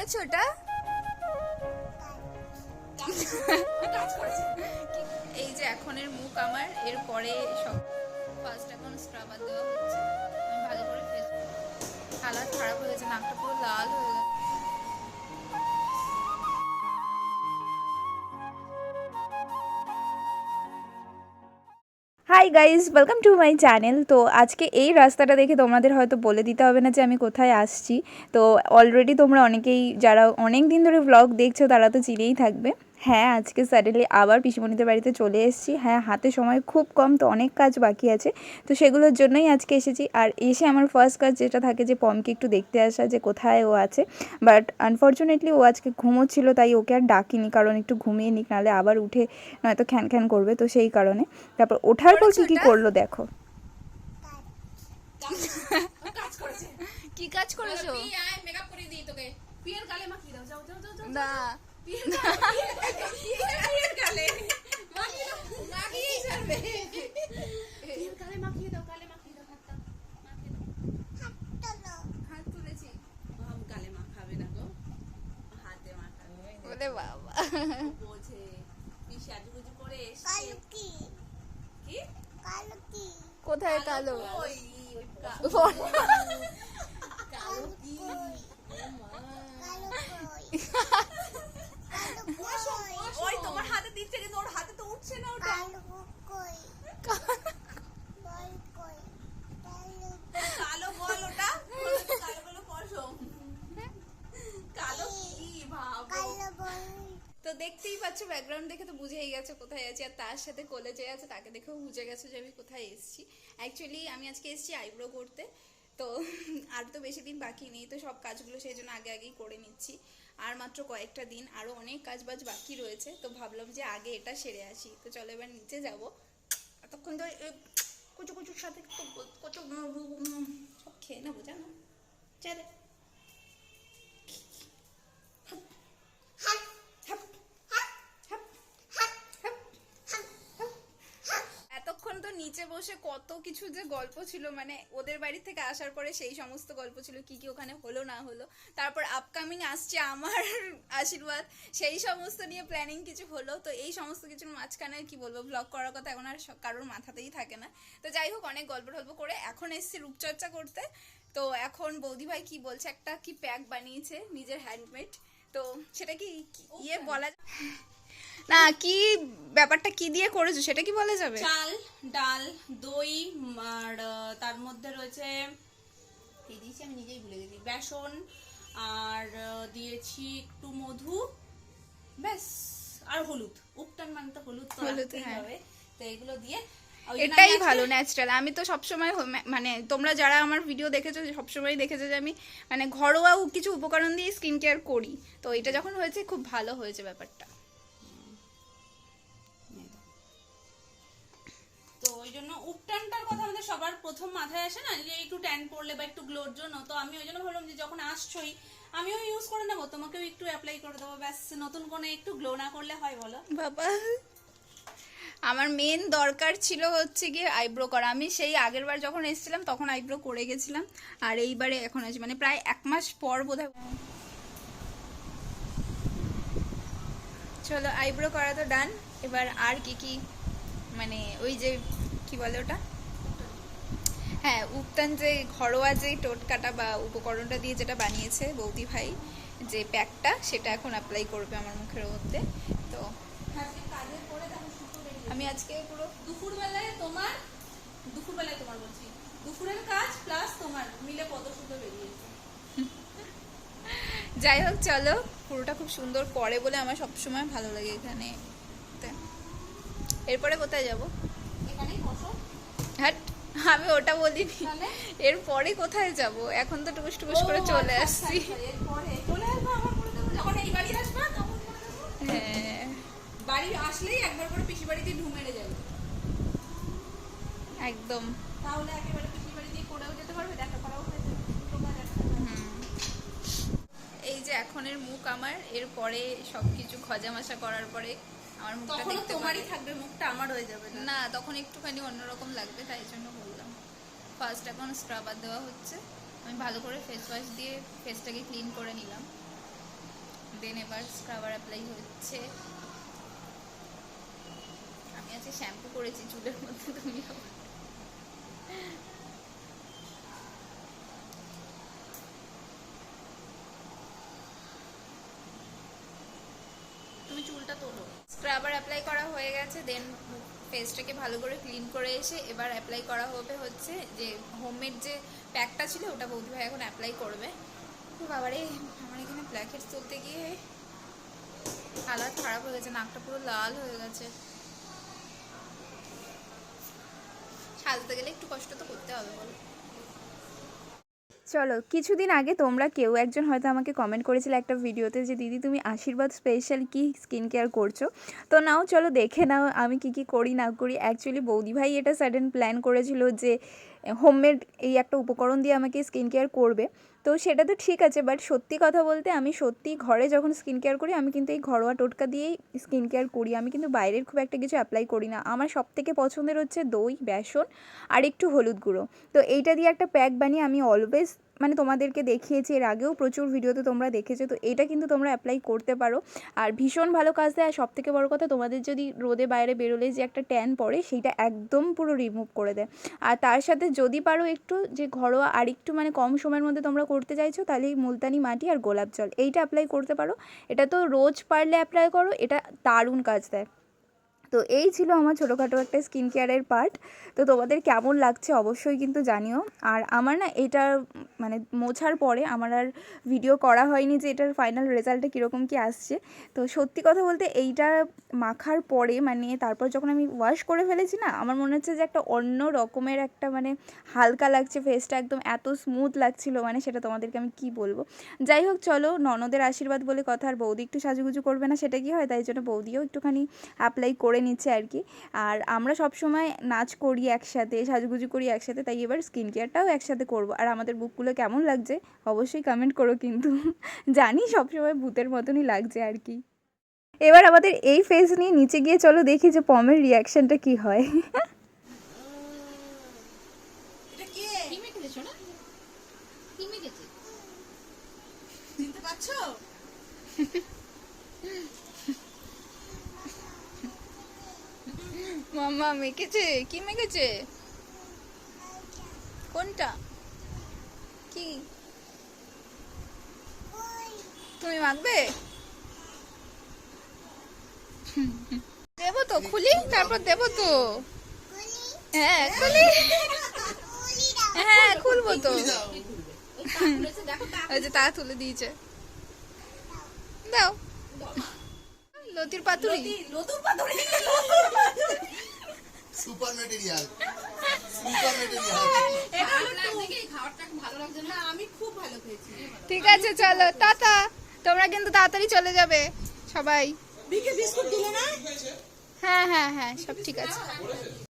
করেছ ওটা? এই যে এখনের মুখ আমার, এরপরে সব ফার্স্ট এখন স্ক্রাবার দেওয়া হচ্ছে। আমি ভালো করে ফেস কালার খারাপ হয়ে গেছে, নাকটা পুরো লাল হয়ে গেছে। Hi guys welcome to my channel তো আজকে এই রাস্তাটা দেখে তোমাদের হয়তো বলে দিতে হবে না যে আমি কোথায় আসছি। তো অলরেডি তোমরা অনেকেই, যারা অনেক দিন ধরে ব্লগ দেখছ, তারা তো চিনেই থাকবে। হ্যাঁ আজকে স্যাডেলি আবার পিসিমণিদের বাড়িতে চলে এসেছি। হ্যাঁ হাতে সময় খুব কম তো অনেক কাজ বাকি আছে। তো সেগুলোর জন্যই আজকে এসেছি। আর এসে আমার ফার্স্ট কাজ যেটা থাকে যে পমকে একটু দেখতে আসা যে কোথায় ও আছে। বাট আনফর্চুনেটলি ও আজকে ঘুমোচ্ছিল তাই ওকে আর ডাকিনি। কারণ একটু ঘুমিয়ে নিক নাহলে আবার উঠে নয়তো খ্যান খ্যান করবে তো সেই কারণে। তারপর ওঠার পর কি কি? করল দেখো। কাজ করেছে কি কাজ করেছ? পি আয় মেকআপ করে দিই তোকে। পিয়ের গালে মাখিয়ে দাও যাও যাও যাও যাও না পিয়ের পিয়ের গালে মাখিয়ে দাও মাখিয়ে ছাড়বে পিয়ের গালে মাখিয়ে দাও গালে মাখিয়ে দাও হাতটা মাখিয়ে দাও হাত তুলেছি আম গালে মাখাবে না গো হাতে মাখাবে বলে বাবা বোঝে কি সাজুগুজু করে এসছে। কি কি? কালো কি কোথায় কালো? ওই ওই কালো কি ও মা। কালো কই কালো কই ওই তোমার হাতে দিচ্ছে কিন্তু ওর হাতে তো উঠছে না ওটা। কালো কই বল কই কালো কালো বল ওটা। কালো কালো পশম কালো কি ভাবো? কালো বল তো দেখতেই পাচ্ছ ব্যাকগ্রাউন্ড দেখে তো বুঝেই গেছে কোথায় আছি আর তার সাথে কোলে যে আছে তাকে দেখেও বুঝে গেছে যে আমি কোথায় এসেছি। অ্যাকচুয়ালি আমি আজকে এসেছি আইব্রো করতে, তো আর তো বেশি দিন বাকি নেই, তো সব কাজগুলো সেই জন্য আগে আগেই করে নিচ্ছি। আর মাত্র কয়েকটা দিন আরও অনেক কাজ বাজ বাকি রয়েছে, তো ভাবলাম যে আগে এটা সেরে আসি। তো চলো এবার নিচে যাব। এতক্ষণ তো কুচু কুচুর সাথে কচু সব খেয়ে নেব, জানো? চলে। নিচে বসে কত কিছু যে গল্প ছিল মানে ওদের বাড়ি থেকে আসার পরে সেই সমস্ত গল্প ছিল কি কি ওখানে হলো না হলো। তারপর আপকামিং আসছে আমার আশীর্বাদ সেই সমস্ত নিয়ে প্ল্যানিং কিছু হলো। তো এই সমস্ত কিছুর মাঝখানে কি বলব ব্লগ করার কথা এখন আর কারোর মাথাতেই থাকে না। তো যাই হোক অনেক গল্প টল্প করে এখন এসছি রূপচর্চা করতে। তো এখন বৌদি ভাই কি বলছে একটা কি প্যাক বানিয়েছে নিজের হ্যান্ডমেড তো সেটা কি ইয়ে বলা না কি ব্যাপারটা কি দিয়ে করেছ সেটা কি বলা যাবে? চাল ডাল দই আর তার মধ্যে রয়েছে দিয়েছি আমি নিজেই ভুলে গেছি বেসন আর দিয়েছি একটু মধু ব্যাস আর হলুদ উপটান মানে তো হলুদ তো হলুদ, হ্যাঁ। হবে তো এগুলো দিয়ে এটাই ভালো ন্যাচারাল আমি তো সবসময় মানে তোমরা যারা আমার ভিডিও দেখেছ সবসময় দেখেছ যে আমি মানে ঘরোয়া কিছু উপকরণ দিয়ে স্কিন কেয়ার করি। তো এটা যখন হয়েছে খুব ভালো হয়েছে ব্যাপারটা। ওই জন্য উপটানটার কথা আমাদের সবার প্রথম মাথায় আসে না যে একটু ট্যান পড়লে বা একটু গ্লোর জন্য। তো আমি ওই জন্য ভাবলাম যে যখন আসছোই, আমিও ইউজ করে নেব, তোমাকেও একটু অ্যাপ্লাই করে দেবো। ব্যাস, নতুন কোনো একটু গ্লো না করলে হয় বলো? বাবা, আমার মেন দরকার ছিল হচ্ছে গিয়ে আইব্রো করা। আমি সেই আগের বার যখন এসেছিলাম, তখন আইব্রো করে গেছিলাম। আর এইবারে এখন আছে মানে প্রায় এক মাস পর বোধ চলো আইব্রো করা তো ডান এবার আর কি কি মানে ওই যে কি বলে ওটা? হ্যাঁ উপটান যে ঘরোয়া যে টোটকাটা বা উপকরণটা দিয়ে যেটা বানিয়েছে বৌদি ভাই যে প্যাকটা সেটা এখন অ্যাপ্লাই করবে আমার মুখের মধ্যে। তো আমি আজকে পুরো দুপুরবেলায় তোমার দুপুরবেলায় তোমার বলছি দুপুরের কাজ প্লাস তোমার মিলে কত সুতো বেরিয়েছে। যাই হোক চলো পুরোটা খুব সুন্দর করে বলে আমার সবসময় ভালো লাগে এখানে। এরপরে কোথায় যাব? হ্যাট আমি ওটা বলিনি তাহলে? এরপরে কোথায় যাব? এখন তো টুকুস টুকুস করে চলে আচ্ছা, আসছি। আচ্ছা, দেবো হ্যাঁ। বাড়ি আসলেই একবার করে পিসি বাড়িতে ঢু মেরে যাবে। একদম। তাহলে একেবারে পিসি বাড়ি দিয়ে করেও যেতে পারবে দেখা করাও হয়ে যাবে। এই যে এখনের মুখ আমার এরপরে সব কিছু খজামাশা করার পরে আমার মুখটা দেখতে তোমারই থাকবে মুখটা আমার হয়ে যাবে না। তখন একটুখানি অন্যরকম লাগবে তাই জন্য বললাম। ফার্স্ট এখন স্ক্রাবার দেওয়া হচ্ছে। আমি ভালো করে ফেস ওয়াশ দিয়ে ফেসটাকে ক্লিন করে নিলাম। এবার স্ক্রাবার অ্যাপ্লাই হচ্ছে। আমি আজকে শ্যাম্পু করেছি চুলের মধ্যে তুমি চুলটা তোলো স্ক্রাবার অ্যাপ্লাই করা হয়ে গেছে দেন ফেসটাকে ভালো করে ক্লিন করে এসে এবার অ্যাপ্লাই করা হবে হচ্ছে যে হোমমেড যে প্যাকটা ছিল, ওটা বৌদি ভাই এখন অ্যাপ্লাই করবে। তো বাবারে, আমার এখানে ব্ল্যাকেটস তুলতে গিয়ে হালাত খারাপ হয়ে গেছে, নাকটা পুরো লাল হয়ে গেছে। সাজতে গেলে একটু কষ্ট তো করতে হবে বলো। চলো, কিছুদিন আগে তোমরা কেউ একজন হয়তো আমাকে কমেন্ট করেছিলে একটা ভিডিওতে যে, দিদি, তুমি আশীর্বাদ স্পেশাল কি স্কিন কেয়ার করছ? তো নাও, চলো দেখে নাও আমি কি কি করি, না করি। অ্যাকচুয়ালি বৌদিভাই এটা সাডেন প্ল্যান করেছিল যে হোমমেড এই একটা উপকরণ দিয়ে আমাকে স্কিন কেয়ার করবে। তো সেটা তো ঠিক আছে বাট সত্যি কথা বলতে আমি সত্যি ঘরে যখন স্কিন কেয়ার করি, আমি কিন্তু এই ঘরোয়া টোটকা দিয়েই স্কিন কেয়ার করি। আমি কিন্তু বাইরের খুব একটা কিছু অ্যাপ্লাই করি না। আমার সব থেকে পছন্দের হচ্ছে দই, বেসন আর একটু হলুদ গুঁড়ো। তো এইটা দিয়ে একটা প্যাক বানিয়ে আমি অলওয়েজ মানে তোমাদেরকে দেখিয়েছি এর আগেও প্রচুর ভিডিওতে তোমরা দেখেছ, তো এটা কিন্তু তোমরা অ্যাপ্লাই করতে পারো। আর ভীষণ ভালো কাজ দেয়, আর সব থেকে বড় কথা তোমাদের যদি রোদে বাইরে বেরোলে যে একটা ট্যান পড়ে, সেইটা একদম পুরো রিমুভ করে দেয়। আর তার সাথে যদি পারো একটু যে ঘরোয়া আর একটু মানে কম সময়ের মধ্যে তোমরা করতে চাইছো, তাহলে মুলতানি মাটি আর গোলাপ জল, এইটা অ্যাপ্লাই করতে পারো। এটা তো রোজ পারলে অ্যাপ্লাই করো, এটা দারুণ কাজ দেয়। তো এই ছিল আমার ছোটোখাটো একটা স্কিন কেয়ারের পার্ট। তো তোমাদের কেমন লাগছে অবশ্যই কিন্তু জানিও। আর আমার না এটা মানে মোছার পরে আমার আর ভিডিও করা হয়নি যে এটার ফাইনাল রেজাল্টটা কীরকম কী আসছে। তো সত্যি কথা বলতে এইটা মাখার পরে মানে তারপর যখন আমি ওয়াশ করে ফেলেছি না, আমার মনে হচ্ছে যে একটা অন্য রকমের একটা মানে হালকা লাগছে ফেসটা একদম এত স্মুথ লাগছিল মানে সেটা তোমাদেরকে আমি কি বলব। যাই হোক চলো, ননদের আশীর্বাদ বলে কথা আর বৌদি একটু সাজুগুজু করবে না সেটা কি হয়? তাই জন্য বৌদিও একটুখানি অ্যাপ্লাই করে নিচ্ছে আর কি। আর আমরা সব সময় নাচ করি একসাথে সাজুগুজু করি একসাথে তাই এবার স্কিন কেয়ারটাও একসাথে করব। আর আমাদের বুকগুলো কেমন লাগছে অবশ্যই কমেন্ট করো কিন্তু। জানি সবসময় ভূতের মতনই লাগছে আর কি। এবার আমাদের এই ফেস নিয়ে নিচে গিয়ে চলো দেখি যে পমের রিয়াকশনটা কি হয়। কি? মেখেছে শোনা কি মেখেছে চিনতে পারছ? মাম্মা মেখেছে? কি মেখেছে? কোনটা? কি? তুমি মাখবে? দেবো তো খুলি তারপর দেবো তো। হ্যাঁ খুলি। হ্যাঁ খুলবো তো। ওই যে তা তুলে দিয়েছে। দাও। লতির পাতুরি? পাতুরি। Super material super material. না আমি খুব ভালো খেয়েছি। ঠিক আছে চলো। টাটা। তোমরা কিন্তু তাড়াতাড়ি চলে যাবে সবাই। বিকে বিস্কুট দিলে না? হ্যাঁ হ্যাঁ হ্যাঁ সব ঠিক আছে।